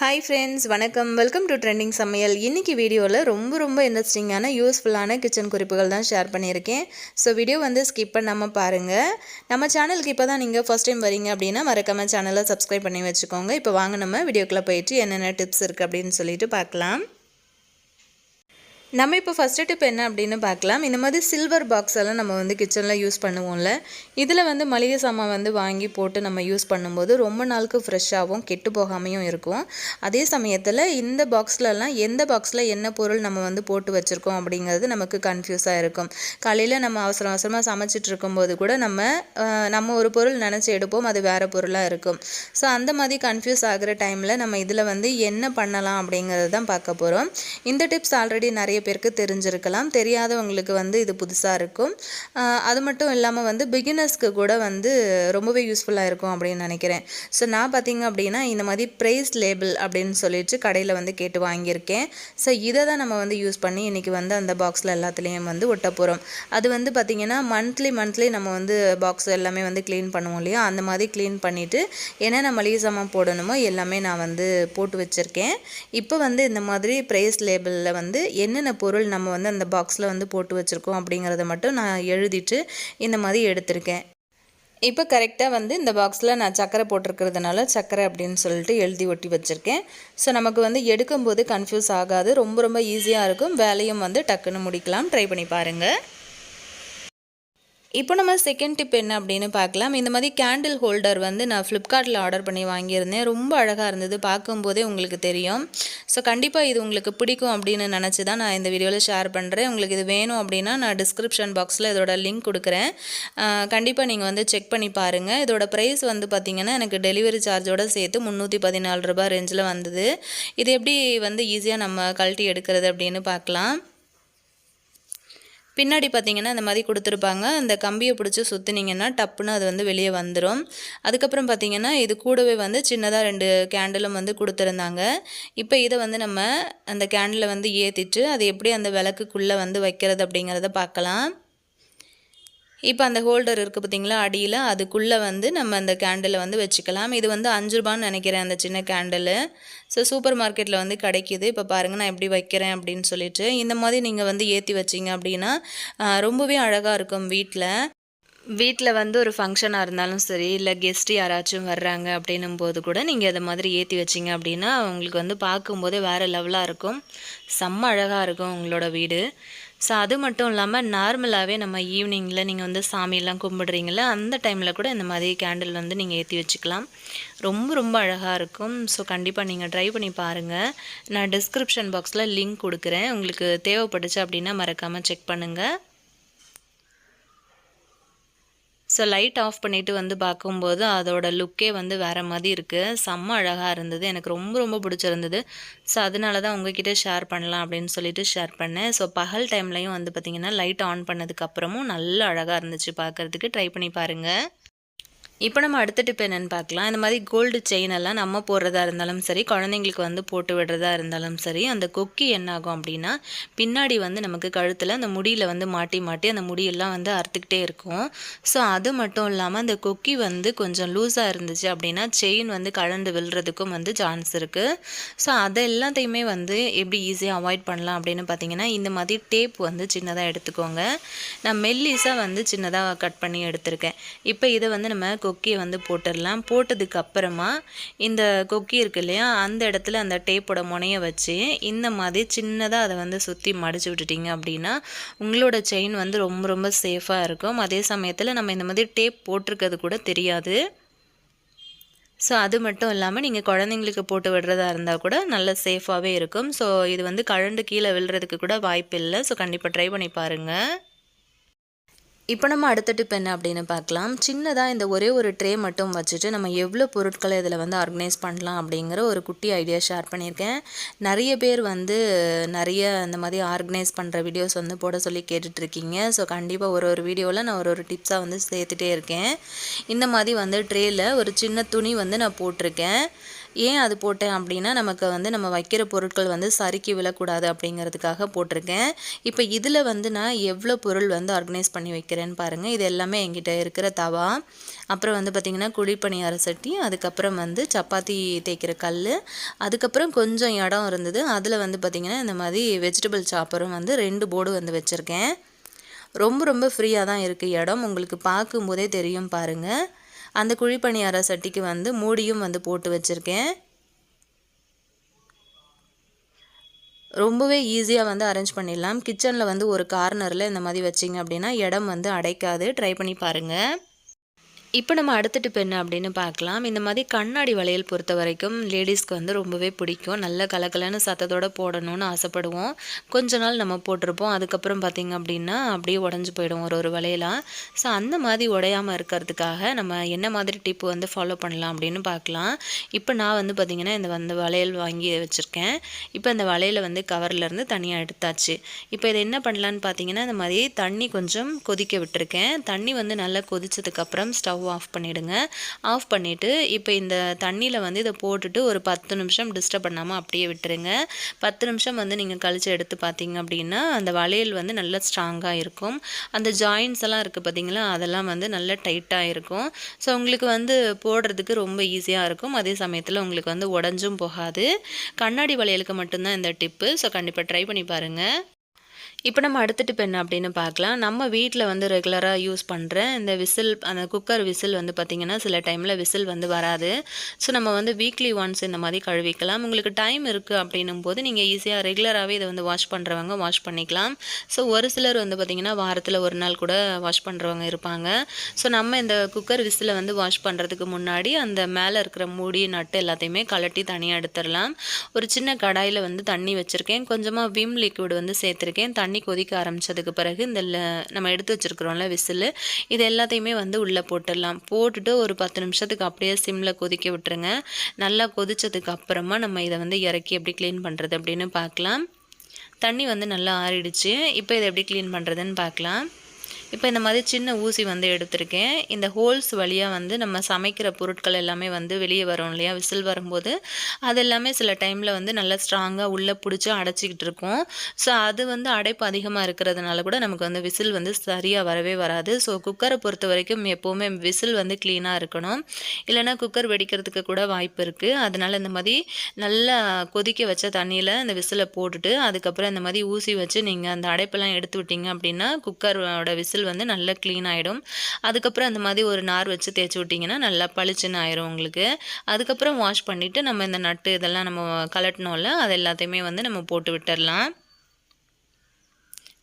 Hi friends வணக்கம். Welcome to trending சமையல். இன்றைக்கி வீடியோவில் ரொம்ப ரொம்ப இன்ட்ரெஸ்டிங்கான யூஸ்ஃபுல்லான கிச்சன் குறிப்புகள் தான் ஷேர் பண்ணியிருக்கேன். ஸோ வீடியோ வந்து ஸ்கிப் பண்ணாமல் பாருங்கள் நம்ம சேனலுக்கு இப்போ தான் நீங்கள் ஃபஸ்ட் டைம் வரீங்க அப்படின்னா மறக்காமல் சேனலை சப்ஸ்கிரைப் பண்ணி வச்சுக்கோங்க. இப்போ வாங்க நம்ம வீடியோக்குள்ளே போயிட்டு என்னென்ன டிப்ஸ் இருக்குது அப்படின்னு சொல்லிட்டு பார்க்கலாம். நம்ம இப்போ ஃபஸ்ட்டு டிப் என்ன அப்படின்னு பார்க்கலாம். இந்த மாதிரி சில்வர் பாக்ஸ் எல்லாம் நம்ம வந்து கிச்சனில் யூஸ் பண்ணுவோம்ல. இதில் வந்து மளிகை சாமான் வந்து வாங்கி போட்டு நம்ம யூஸ் பண்ணும்போது ரொம்ப நாளுக்கு ஃப்ரெஷ்ஷாகவும் கெட்டு போகாமையும் இருக்கும். அதே சமயத்தில் இந்த பாக்ஸ்லலாம் எந்த பாக்ஸில் என்ன பொருள் நம்ம வந்து போட்டு வச்சுருக்கோம் அப்படிங்கிறது நமக்கு கன்ஃபியூஸாக இருக்கும். காலையில் நம்ம அவசரம் அவசரமாக சமைச்சிட்டு இருக்கும்போது கூட நம்ம நம்ம ஒரு பொருள் நினச்சி எடுப்போம் அது வேறு பொருளாக இருக்கும். ஸோ அந்த மாதிரி கன்ஃபியூஸ் ஆகிற டைமில் நம்ம இதில் வந்து என்ன பண்ணலாம் அப்படிங்கிறது தான் பார்க்க போகிறோம் இந்த டிப்ஸ் ஆல்ரெடி நிறைய பேருக்கு தெரிஞ்சிருக்கலாம். தெரியாதவங்களுக்கு வந்து இது புதுசாக இருக்கும். அது மட்டும் இல்லாமல் வந்து பிகினர்ஸ்க்கு கூட வந்து ரொம்பவே யூஸ்ஃபுல்லாக இருக்கும் அப்படின்னு நினைக்கிறேன். ஸோ நான் பார்த்திங்க அப்படின்னா இந்த மாதிரி ப்ரைஸ் லேபிள் அப்படின்னு சொல்லிட்டு கடையில் வந்து கேட்டு வாங்கியிருக்கேன். ஸோ இதை தான் நம்ம வந்து யூஸ் பண்ணி இன்றைக்கி வந்து அந்த பாக்ஸில் எல்லாத்துலேயும் வந்து ஒட்ட போகிறோம் அது வந்து பார்த்திங்கன்னா மந்த்லி மந்த்லி நம்ம வந்து பாக்ஸ் எல்லாமே வந்து க்ளீன் பண்ணுவோம் இல்லையா? அந்த மாதிரி க்ளீன் பண்ணிவிட்டு என்னென்ன மளிகை சாமான் போடணுமோ எல்லாமே நான் வந்து போட்டு வச்சுருக்கேன். இப்போ வந்து இந்த மாதிரி ப்ரைஸ் லேபிளில் வந்து என்னென்ன பொருள் நம்ம வந்து அந்த பாக்ஸில் வந்து போட்டு வச்சுருக்கோம் அப்படிங்கிறத மட்டும் நான் எழுதிட்டு இந்த மாதிரி எடுத்திருக்கேன். இப்போ கரெக்டாக வந்து இந்த பாக்ஸில் நான் சக்கரை போட்டிருக்கிறதுனால சக்கரை அப்படின்னு சொல்லிட்டு எழுதி ஒட்டி வச்சுருக்கேன். ஸோ நமக்கு வந்து எடுக்கும்போது கன்ஃபியூஸ் ஆகாது. ரொம்ப ரொம்ப ஈஸியாக இருக்கும். வேலையும் வந்து டக்குன்னு முடிக்கலாம். ட்ரை பண்ணி பாருங்கள் இப்போ நம்ம செகண்ட் டிப் என்ன அப்படின்னு பார்க்கலாம். இந்த மாதிரி கேண்டில் ஹோல்டர் வந்து நான் ஃப்ளிப்கார்ட்டில் ஆர்டர் பண்ணி வாங்கியிருந்தேன். ரொம்ப அழகாக இருந்தது. பார்க்கும்போதே உங்களுக்கு தெரியும். ஸோ கண்டிப்பாக இது உங்களுக்கு பிடிக்கும் அப்படின்னு நினச்சி தான் நான் இந்த வீடியோவில் ஷேர் பண்ணுறேன் உங்களுக்கு இது வேணும் அப்படின்னா நான் டிஸ்கிரிப்ஷன் பாக்ஸில் இதோட லிங்க் கொடுக்குறேன். கண்டிப்பாக நீங்கள் வந்து செக் பண்ணி பாருங்கள் இதோட ப்ரைஸ் வந்து பார்த்திங்கன்னா எனக்கு டெலிவரி சார்ஜோடு சேர்த்து முந்நூற்றி பதினாலு ரூபாய் ரேஞ்சில் வந்தது. இது எப்படி வந்து ஈஸியாக நம்ம கழட்டி எடுக்கிறது அப்படின்னு பார்க்கலாம். பின்னாடி பார்த்தீங்கன்னா இந்த மாதிரி கொடுத்துருப்பாங்க. அந்த கம்பியை பிடிச்சி சுற்றுனீங்கன்னா டப்புன்னு அது வந்து வெளியே வந்துடும் அதுக்கப்புறம் பார்த்தீங்கன்னா இது கூடவே வந்து சின்னதாக ரெண்டு கேண்டிலும் வந்து கொடுத்துருந்தாங்க. இப்போ இதை வந்து நம்ம அந்த கேண்டிலை வந்து ஏற்றிட்டு அது எப்படி அந்த விளக்குக்குள்ளே வந்து வைக்கிறது அப்படிங்கிறத பார்க்கலாம். இப்போ அந்த ஹோல்டர் இருக்குது பார்த்திங்களா அடியில் அதுக்குள்ளே வந்து நம்ம அந்த கேண்டிலை வந்து வச்சுக்கலாம். இது வந்து அஞ்சு ரூபான்னு நினைக்கிறேன் அந்த சின்ன கேண்டிலு ஸோ சூப்பர் மார்க்கெட்டில் வந்து கிடைக்கிது. இப்போ பாருங்கள் நான் எப்படி வைக்கிறேன் அப்படின்னு சொல்லிட்டு. இந்த மாதிரி நீங்கள் வந்து ஏற்றி வச்சிங்க அப்படின்னா ரொம்பவே அழகாக இருக்கும் வீட்டில் வீட்டில் வந்து ஒரு ஃபங்க்ஷனாக இருந்தாலும் சரி இல்லை கெஸ்ட்டு யாராச்சும் வர்றாங்க அப்படின்னும் போது கூட நீங்கள் அதை மாதிரி ஏற்றி வச்சிங்க அப்படின்னா உங்களுக்கு வந்து பார்க்கும்போதே வேறு லெவலாக இருக்கும். செம்ம அழகாக இருக்கும் உங்களோட வீடு. ஸோ அது மட்டும் இல்லாமல் நார்மலாகவே நம்ம ஈவினிங்கில் நீங்கள் வந்து சாமியெல்லாம் கும்பிடுறீங்கள அந்த டைமில் கூட இந்த மாதிரி கேண்டில் வந்து நீங்கள் ஏற்றி வச்சுக்கலாம். ரொம்ப ரொம்ப அழகாக இருக்கும். ஸோ கண்டிப்பாக நீங்கள் ட்ரை பண்ணி பாருங்கள் நான் டிஸ்கிரிப்ஷன் பாக்ஸில் லிங்க் கொடுக்குறேன். உங்களுக்கு தேவைப்பட்டுச்சு அப்படின்னா மறக்காமல் செக் பண்ணுங்கள் ஸோ லைட் ஆஃப் பண்ணிவிட்டு வந்து பார்க்கும்போது அதோட லுக்கே வந்து வேறு மாதிரி இருக்குது செம்ம அழகாக இருந்தது. எனக்கு ரொம்ப ரொம்ப பிடிச்சிருந்தது. ஸோ அதனால தான் உங்ககிட்ட ஷேர் பண்ணலாம் அப்படின்னு சொல்லிட்டு ஷேர் பண்ணேன். ஸோ பகல் டைம்லையும் வந்து பார்த்திங்கன்னா லைட் ஆன் பண்ணதுக்கப்புறமும் நல்ல அழகாக இருந்துச்சு பார்க்குறதுக்கு. ட்ரை பண்ணி பாருங்கள் இப்போ நம்ம அடுத்த டிப் என்னென்னு பார்க்கலாம். இந்த மாதிரி கோல்டு செயின் எல்லாம் நம்ம போடுறதா இருந்தாலும் சரி குழந்தைங்களுக்கு வந்து போட்டு விடுறதா இருந்தாலும் சரி அந்த கொக்கி என்னாகும் அப்படின்னா பின்னாடி வந்து நமக்கு கழுத்தில் அந்த முடியில் வந்து மாட்டி மாட்டி அந்த முடியெல்லாம் வந்து அறுத்துக்கிட்டே இருக்கும். ஸோ அது மட்டும் இல்லாமல் அந்த கொக்கி வந்து கொஞ்சம் லூஸாக இருந்துச்சு அப்படின்னா செயின் வந்து கலந்து விழுறதுக்கும் வந்து சான்ஸ் இருக்குது ஸோ அதை எல்லாத்தையுமே வந்து எப்படி ஈஸியாக அவாய்ட் பண்ணலாம் அப்படின்னு பார்த்தீங்கன்னா இந்த மாதிரி டேப் வந்து சின்னதாக எடுத்துக்கோங்க. நான் மெல்லிஸாக வந்து சின்னதாக கட் பண்ணி எடுத்திருக்கேன். இப்போ இதை வந்து நம்ம கொக்கியை வந்து போட்டுடலாம். போட்டதுக்கு அப்புறமா இந்த கொக்கி இருக்கு இல்லையா அந்த இடத்துல அந்த டேப்போட முனையை வச்சு இந்த மாதிரி சின்னதாக அதை வந்து சுற்றி மடிச்சு விட்டுட்டிங்க அப்படின்னா உங்களோட செயின் வந்து ரொம்ப ரொம்ப சேஃபாக இருக்கும். அதே சமயத்தில் நம்ம இந்த மாதிரி டேப் போட்டிருக்கிறது கூட தெரியாது. ஸோ அது மட்டும் இல்லாமல் நீங்கள் குழந்தைங்களுக்கு போட்டு விடுறதா இருந்தால் கூட நல்ல சேஃபாகவே இருக்கும். ஸோ இது வந்து கழண்டு கீழே விழுறதுக்கு கூட வாய்ப்பு இல்லை ஸோ கண்டிப்பாக ட்ரை பண்ணி பாருங்கள் இப்போ நம்ம அடுத்த டிப் என்ன அப்படின்னு பார்க்கலாம். சின்னதாக இந்த ஒரே ஒரு ட்ரே மட்டும் வச்சுட்டு நம்ம எவ்வளோ பொருட்களை இதில் வந்து ஆர்கனைஸ் பண்ணலாம் அப்படிங்கிற ஒரு குட்டி ஐடியா ஷேர் பண்ணியிருக்கேன். நிறைய பேர் வந்து நிறைய இந்த மாதிரி ஆர்கனைஸ் பண்ணுற வீடியோஸ் வந்து போட சொல்லி கேட்டுட்ருக்கீங்க. ஸோ கண்டிப்பாக ஒரு ஒரு வீடியோவில் நான் ஒரு ஒரு டிப்ஸாக வந்து சேர்த்துட்டே இருக்கேன். இந்த மாதிரி வந்து ட்ரேயில் ஒரு சின்ன துணி வந்து நான் போட்டிருக்கேன். ஏன் அது போட்டேன் அப்படின்னா நமக்கு வந்து நம்ம வைக்கிற பொருட்கள் வந்து சறுக்கி விழக்கூடாது அப்படிங்கிறதுக்காக போட்டிருக்கேன். இப்போ இதில் வந்து நான் எவ்வளோ பொருள் வந்து ஆர்கனைஸ் பண்ணி வைக்கிறேன்னு பாருங்கள் இது எல்லாமே என்கிட்ட இருக்கிற தவா. அப்புறம் வந்து பார்த்திங்கன்னா குழிப்பணியார சட்டி அதுக்கப்புறம் வந்து சப்பாத்தி தேய்க்கிற கல் அதுக்கப்புறம் கொஞ்சம் இடம் இருந்தது. அதில் வந்து பார்த்திங்கன்னா இந்த மாதிரி வெஜிடபிள் சாப்பரும் வந்து ரெண்டு போர்டு வந்து வச்சுருக்கேன். ரொம்ப ரொம்ப ஃப்ரீயாக தான் இருக்குது இடம். உங்களுக்கு பார்க்கும்போதே தெரியும் பாருங்கள் அந்த குழிப்பணியார சட்டிக்கு வந்து மூடியும் வந்து போட்டு வச்சுருக்கேன். ரொம்பவே ஈஸியாக வந்து அரேஞ்ச் பண்ணிடலாம். கிச்சனில் வந்து ஒரு கார்னரில் இந்த மாதிரி வச்சிங்க அப்படின்னா இடம் வந்து அடைக்காது. ட்ரை பண்ணி பாருங்கள் இப்போ நம்ம அடுத்த டிப் என்ன அப்படின்னு பார்க்கலாம். இந்த மாதிரி கண்ணாடி வளையல் பொறுத்த வரைக்கும் லேடிஸ்க்கு வந்து ரொம்பவே பிடிக்கும். நல்ல கலக்கலன்னு சத்தத்தோடு போடணும்னு ஆசைப்படுவோம். கொஞ்ச நாள் நம்ம போட்டிருப்போம். அதுக்கப்புறம் பார்த்திங்க அப்படின்னா அப்படியே உடஞ்சி போயிடும் ஒரு ஒரு வளையலாக ஸோ அந்த மாதிரி உடையாமல் இருக்கிறதுக்காக நம்ம என்ன மாதிரி டிப் வந்து ஃபாலோ பண்ணலாம் அப்படின்னு பார்க்கலாம். இப்போ நான் வந்து பார்த்திங்கன்னா இந்த வந்து வளையல் வாங்கி வச்சுருக்கேன். இப்போ இந்த வளையலை வந்து கவர்லேருந்து தனியாக எடுத்தாச்சு. இப்போ இதை என்ன பண்ணலான்னு பார்த்தீங்கன்னா இந்த மாதிரி தண்ணி கொஞ்சம் கொதிக்க விட்டுருக்கேன். தண்ணி வந்து நல்லா கொதிச்சதுக்கப்புறம் ஸ்டவ் ஆஃப் பண்ணிவிடுங்க ஆஃப் பண்ணிவிட்டு இப்போ இந்த தண்ணியில் வந்து இதை போட்டுட்டு ஒரு பத்து நிமிஷம் டிஸ்டர்ப் பண்ணாமல் அப்படியே விட்டுருங்க. பத்து நிமிஷம் வந்து நீங்கள் கழித்து எடுத்து பார்த்தீங்க அப்படின்னா அந்த வளையல் வந்து நல்லா ஸ்ட்ராங்காக இருக்கும். அந்த ஜாயின்ஸ் எல்லாம் இருக்குது பார்த்தீங்களா? அதெல்லாம் வந்து நல்லா டைட்டாக இருக்கும். ஸோ உங்களுக்கு வந்து போடுறதுக்கு ரொம்ப ஈஸியாக இருக்கும். அதே சமயத்தில் உங்களுக்கு வந்து உடஞ்சும் போகாது. கண்ணாடி வளையலுக்கு மட்டும்தான் இந்த டிப்பு ஸோ கண்டிப்பாக ட்ரை பண்ணி பாருங்கள் இப்போ நம்ம அடுத்த டிப் என்ன அப்படின்னு பார்க்கலாம். நம்ம வீட்டில் வந்து ரெகுலராக யூஸ் பண்ணுற இந்த விசில் அந்த குக்கர் விசில் வந்து பார்த்திங்கன்னா சில டைமில் விசில் வந்து வராது. ஸோ நம்ம வந்து வீக்லி ஒன்ஸ் இந்த மாதிரி கழுவிக்கலாம். உங்களுக்கு டைம் இருக்குது அப்படின்னும் போது நீங்கள் ஈஸியாக ரெகுலராகவே இதை வந்து வாஷ் பண்ணுறவங்க வாஷ் பண்ணிக்கலாம். ஸோ ஒரு சிலர் வந்து பார்த்திங்கன்னா வாரத்தில் ஒரு நாள் கூட வாஷ் பண்ணுறவங்க இருப்பாங்க. ஸோ நம்ம இந்த குக்கர் விசிலை வந்து வாஷ் பண்ணுறதுக்கு முன்னாடி அந்த மேலே இருக்கிற மூடி நட்டு எல்லாத்தையுமே கலட்டி தனியாக எடுத்துடலாம். ஒரு சின்ன கடாயில் வந்து தண்ணி வச்சுருக்கேன். கொஞ்சமாக விம் லிக்விட் வந்து சேர்த்துருக்கேன். தண்ணி தண்ணி கொதிக்க ஆரம்பித்ததுக்கு பிறகு இந்த நம்ம எடுத்து வச்சுருக்குறோம்ல விசில் இது எல்லாத்தையுமே வந்து உள்ளே போட்டுடலாம். போட்டுட்டு ஒரு பத்து நிமிஷத்துக்கு அப்படியே சிம்மில் கொதிக்க விட்டுருங்க. நல்லா கொதித்ததுக்கு அப்புறமா நம்ம இதை வந்து இறக்கி எப்படி க்ளீன் பண்ணுறது அப்படின்னு பார்க்கலாம். தண்ணி வந்து நல்லா ஆறிடுச்சு. இப்போ இதை எப்படி க்ளீன் பண்ணுறதுன்னு பார்க்கலாம். இப்போ இந்த மாதிரி சின்ன ஊசி வந்து எடுத்திருக்கேன். இந்த ஹோல்ஸ் வழியாக வந்து நம்ம சமைக்கிற பொருட்கள் எல்லாமே வந்து வெளியே வரும் இல்லையா? விசில் வரும்போது. அது எல்லாமே சில டைமில் வந்து நல்லா ஸ்ட்ராங்காக உள்ளே பிடிச்சி அடைச்சிக்கிட்டு இருக்கும். ஸோ அது வந்து அடைப்பு அதிகமாக இருக்கிறதுனால கூட நமக்கு வந்து விசில் வந்து சரியாக வரவே வராது. ஸோ குக்கரை பொறுத்த வரைக்கும் எப்போவுமே விசில் வந்து க்ளீனாக இருக்கணும். இல்லைனா குக்கர் வெடிக்கிறதுக்கு கூட வாய்ப்பு இருக்குது அதனால் இந்த மாதிரி நல்லா கொதிக்க வச்ச தண்ணியில் இந்த விசிலை போட்டுட்டு அதுக்கப்புறம் இந்த மாதிரி ஊசி வச்சு நீங்கள் அந்த அடைப்பெல்லாம் எடுத்து விட்டீங்க அப்படின்னா குக்கரோட விசில் விசில் வந்து நல்லா க்ளீன் ஆகிடும் அதுக்கப்புறம் அந்த மாதிரி ஒரு நார் வச்சு தேய்ச்சி விட்டிங்கன்னா நல்லா பளிச்சுன்னு ஆயிரும் உங்களுக்கு. அதுக்கப்புறம் வாஷ் பண்ணிவிட்டு நம்ம இந்த நட்டு இதெல்லாம் நம்ம கலட்டினோம்ல அது எல்லாத்தையுமே வந்து நம்ம போட்டு விட்டுடலாம்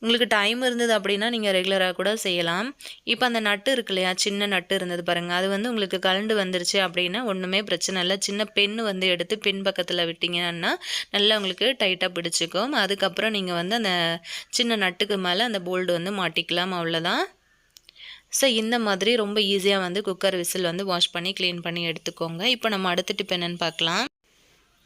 உங்களுக்கு டைம் இருந்தது அப்படின்னா நீங்கள் ரெகுலராக கூட செய்யலாம். இப்போ அந்த நட்டு இருக்கு இல்லையா சின்ன நட்டு இருந்தது பாருங்கள் அது வந்து உங்களுக்கு கலண்டு வந்துருச்சு அப்படின்னா ஒன்றுமே பிரச்சனை இல்லை. சின்ன பெண்ணு வந்து எடுத்து பின் பக்கத்தில் விட்டிங்கன்னா நல்லா உங்களுக்கு டைட்டாக பிடிச்சிக்கும். அதுக்கப்புறம் நீங்கள் வந்து அந்த சின்ன நட்டுக்கு மேலே அந்த போல்டு வந்து மாட்டிக்கலாம். அவ்வளோதான் ஸோ இந்த மாதிரி ரொம்ப ஈஸியாக வந்து குக்கர் விசில் வந்து வாஷ் பண்ணி க்ளீன் பண்ணி எடுத்துக்கோங்க. இப்போ நம்ம அடுத்த டிப் என்னென்னு பார்க்கலாம்.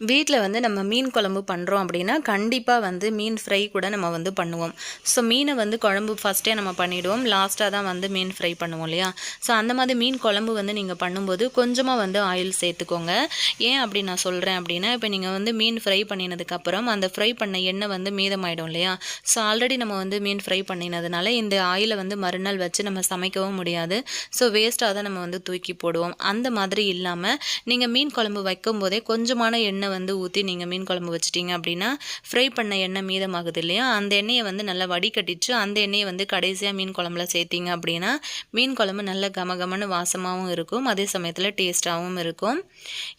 வீட்டில் வந்து நம்ம மீன் குழம்பு பண்ணுறோம் அப்படின்னா கண்டிப்பாக வந்து மீன் ஃப்ரை கூட நம்ம வந்து பண்ணுவோம். ஸோ மீனை வந்து குழம்பு ஃபஸ்ட்டே நம்ம பண்ணிவிடுவோம் லாஸ்ட்டாக தான் வந்து மீன் ஃப்ரை பண்ணுவோம் இல்லையா? ஸோ அந்த மாதிரி மீன் குழம்பு வந்து நீங்கள் பண்ணும்போது கொஞ்சமாக வந்து ஆயில் சேர்த்துக்கோங்க. ஏன் அப்படி நான் சொல்கிறேன் அப்படின்னா இப்போ நீங்கள் வந்து மீன் ஃப்ரை பண்ணினதுக்கப்புறம் அந்த ஃப்ரை பண்ண எண்ணெய் வந்து மீதமாயிடும் இல்லையா? ஸோ ஆல்ரெடி நம்ம வந்து மீன் ஃப்ரை பண்ணினதுனால இந்த ஆயிலை வந்து மறுநாள் வச்சு நம்ம சமைக்கவும் முடியாது. ஸோ வேஸ்ட்டாக தான் நம்ம வந்து தூக்கி போடுவோம். அந்த மாதிரி இல்லாமல் நீங்கள் மீன் குழம்பு வைக்கும் போதே கொஞ்சமான எண்ணெய் எண்ணெய் வந்து ஊற்றி நீங்கள் மீன் குழம்பு வச்சிட்டிங்க அப்படின்னா ஃப்ரை பண்ண எண்ணெய் மீதமாகுது இல்லையா? அந்த எண்ணெயை வந்து நல்லா வடிகட்டிச்சு அந்த எண்ணெயை வந்து கடைசியாக மீன் குழம்புல சேர்த்திங்க அப்படின்னா மீன் குழம்பு நல்ல கமகமன்னு வாசமாகவும் இருக்கும். அதே சமயத்தில் டேஸ்ட்டாகவும் இருக்கும்.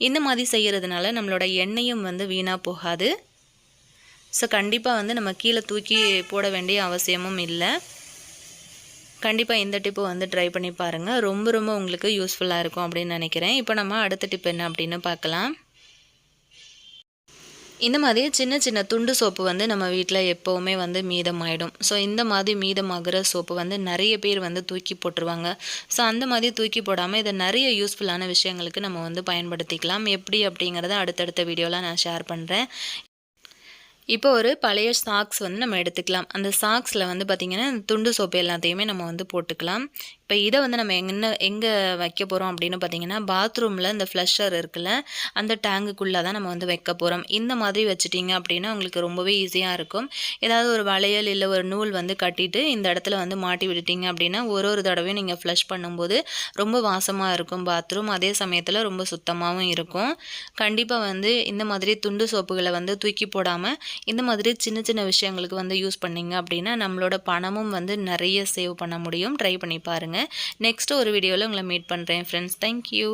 இந்த மாதிரி செய்கிறதுனால நம்மளோட எண்ணெயும் வந்து வீணாக போகாது. ஸோ கண்டிப்பாக வந்து நம்ம கீழே தூக்கி போட வேண்டிய அவசியமும் இல்லை. கண்டிப்பாக இந்த டிப்பு வந்து ட்ரை பண்ணி பாருங்கள் ரொம்ப ரொம்ப உங்களுக்கு யூஸ்ஃபுல்லாக இருக்கும் அப்படின்னு நினைக்கிறேன். இப்போ நம்ம அடுத்த டிப் என்ன அப்படின்னு பார்க்கலாம். இந்த மாதிரி சின்ன சின்ன துண்டு சோப்பு வந்து நம்ம வீட்டில் எப்போவுமே வந்து மீதமாயிடும். ஸோ இந்த மாதிரி மீதமாகிற சோப்பு வந்து நிறைய பேர் வந்து தூக்கி போட்டுருவாங்க. ஸோ அந்த மாதிரி தூக்கி போடாமல் இதை நிறைய யூஸ்ஃபுல்லான விஷயங்களுக்கு நம்ம வந்து பயன்படுத்திக்கலாம். எப்படி அப்படிங்கிறத அடுத்தடுத்த வீடியோவில் நான் ஷேர் பண்ணுறேன் இப்போ ஒரு பழைய சாக்ஸ் வந்து நம்ம எடுத்துக்கலாம். அந்த சாக்ஸில் வந்து பார்த்திங்கன்னா துண்டு சோப்பு எல்லாத்தையுமே நம்ம வந்து போட்டுக்கலாம். இப்போ இதை வந்து நம்ம என்ன எங்கே வைக்க போகிறோம் அப்படின்னு பார்த்தீங்கன்னா பாத்ரூமில் இந்த ஃப்ளஷர் இருக்குல்ல அந்த டேங்குக்குள்ளே தான் நம்ம வந்து வைக்க போகிறோம் இந்த மாதிரி வச்சுட்டிங்க அப்படின்னா உங்களுக்கு ரொம்பவே ஈஸியாக இருக்கும். ஏதாவது ஒரு வளையல் இல்லை ஒரு நூல் வந்து கட்டிட்டு இந்த இடத்துல வந்து மாட்டி விட்டுட்டிங்க அப்படின்னா ஒரு ஒரு தடவையும் நீங்கள் ஃப்ளஷ் பண்ணும்போது ரொம்ப வாசமாக இருக்கும் பாத்ரூம் அதே சமயத்தில் ரொம்ப சுத்தமாகவும் இருக்கும். கண்டிப்பாக வந்து இந்த மாதிரி துண்டு சோப்புகளை வந்து தூக்கி போடாமல் இந்த மாதிரி சின்ன சின்ன விஷயங்களுக்கு வந்து யூஸ் பண்ணிங்க அப்படின்னா நம்மளோட பணமும் வந்து நிறைய சேவ் பண்ண முடியும். ட்ரை பண்ணி பாருங்கள் நெக்ஸ்ட் ஒரு வீடியோவில் உங்களை மீட் பண்ணுறேன் ஃப்ரெண்ட்ஸ் தேங்க்யூ